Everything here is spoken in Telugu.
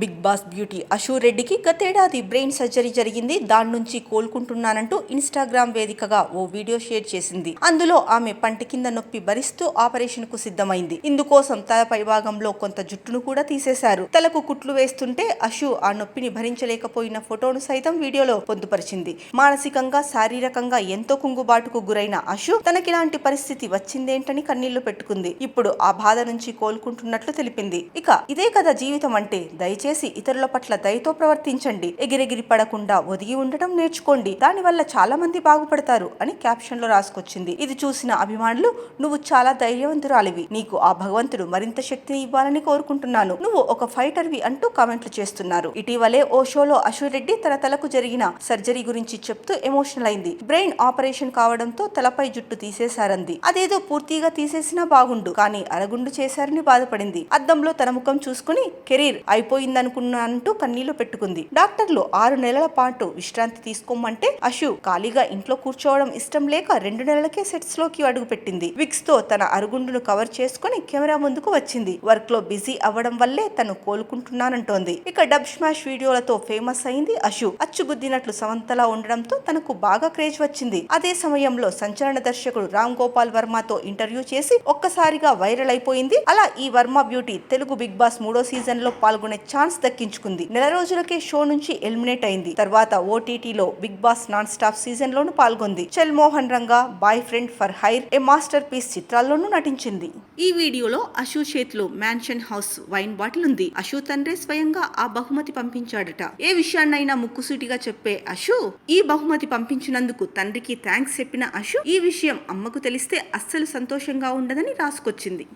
బిగ్ బాస్ బ్యూటీ అశూ రెడ్డికి గతేడాది బ్రెయిన్ సర్జరీ జరిగింది. దాని నుంచి కోలుకుంటున్నానంటూ ఇన్స్టాగ్రామ్ వేదికగా ఓ వీడియో షేర్ చేసింది. అందులో ఆమె పంటి కింద నొప్పి భరిస్తూ ఆపరేషన్కు సిద్ధమైంది. ఇందుకోసం తల పైభాగంలో కొంత జుట్టును కూడా తీసేశారు. తలకు కుట్లు వేస్తుంటే అశు ఆ నొప్పిని భరించలేకపోయిన ఫోటోను సైతం వీడియోలో పొందుపరిచింది. మానసికంగా శారీరకంగా ఎంతో కుంగుబాటుకు గురైన అశు తనకిలాంటి పరిస్థితి వచ్చిందేంటని కన్నీళ్ళు పెట్టుకుంది. ఇప్పుడు ఆ బాధ నుంచి కోలుకుంటున్నట్లు తెలిపింది. ఇక ఇదే కదా జీవితం అంటే దయచేసి ఇతరుల పట్ల దయతో ప్రవర్తించండి. ఎగిరెగిరి పడకుండా ఒదిగి ఉండటం నేర్చుకోండి. దానివల్ల చాలా మంది బాగుపడతారు అని క్యాప్షన్లో రాసుకొచ్చింది. ఇది చూసిన అభిమానులు నువ్వు చాలా ధైర్యవంతురాలివి. నీకు ఆ భగవంతుడు మరింత శక్తిని ఇవ్వాలని కోరుకుంటున్నాను. నువ్వు ఒక ఫైటర్వి అంటూ కామెంట్లు చేస్తున్నారు. ఇటీవలే ఓ షోలో అశూర్ రెడ్డి తన తలకు జరిగిన సర్జరీ గురించి చెప్తూ ఎమోషనల్ అయింది. బ్రెయిన్ ఆపరేషన్ కావడంతో తలపై జుట్టు తీసేశారంది. అదేదో పూర్తిగా తీసేసినా బాగుండు. కానీ అరగుండు చేశారని బాధపడింది. అద్దంలో తన ముఖం చూసుకుని కెరీర్ అయిపోయిందనుకున్నానంటూ కన్నీళ్ళు పెట్టుకుంది. డాక్టర్లు ఆరు నెలల పాటు విశ్రాంతి తీసుకోమంటే అశు ఖాళీగా ఇంట్లో కూర్చోవడం ఇష్టం లేక రెండు నెలలకే సెట్స్లోకి అడుగుపెట్టింది. విక్స్తో తన అరుగుండును కవర్ చేసుకుని కెమెరా ముందుకు వచ్చింది. వర్క్లో బిజీ అవ్వడం వల్లే తను కోలుకుంటున్నానంటోంది. ఇక డబ్ స్మాష్ వీడియోలతో ఫేమస్ అయింది అశు. అచ్చుగుద్దినట్లు సమంతలా ఉండడంతో తనకు బాగా క్రేజ్ వచ్చింది. అదే సమయంలో సంచలన దర్శకుడు రామ్ గోపాల్ వర్మతో ఇంటర్వ్యూ చేసి ఒక్కసారిగా వైరల్ అయిపోయింది. అలా ఈ Varma beauty Telugu Bigg Boss మూడో సీజన్లో పాల్గొనే ఛాన్స్ దక్కించుకుంది. నెల రోజులకే షో నుంచి ఎలిమినేట్ అయింది. తర్వాత ఓటీటీలో Bigg Boss non stop season loan పాల్గొంది. Chal Mohan Ranga boyfriend for hire a masterpiece చిత్రాల్లోనూ నటించింది. ఈ వీడియోలో అశు చేతిలో మ్యాన్షన్ హౌస్ వైన్ బాటిల్ ఉంది. అశు తండ్రి స్వయంగా ఆ బహుమతి పంపించాడట. ఏ విషయాన్నైనా ముక్కుసూటిగా చెప్పే అశు ఈ బహుమతి పంపించినందుకు తండ్రికి థ్యాంక్స్ చెప్పిన అశు ఈ విషయం అమ్మకు తెలిస్తే అస్సలు సంతోషంగా ఉండదని రాసుకొచ్చింది.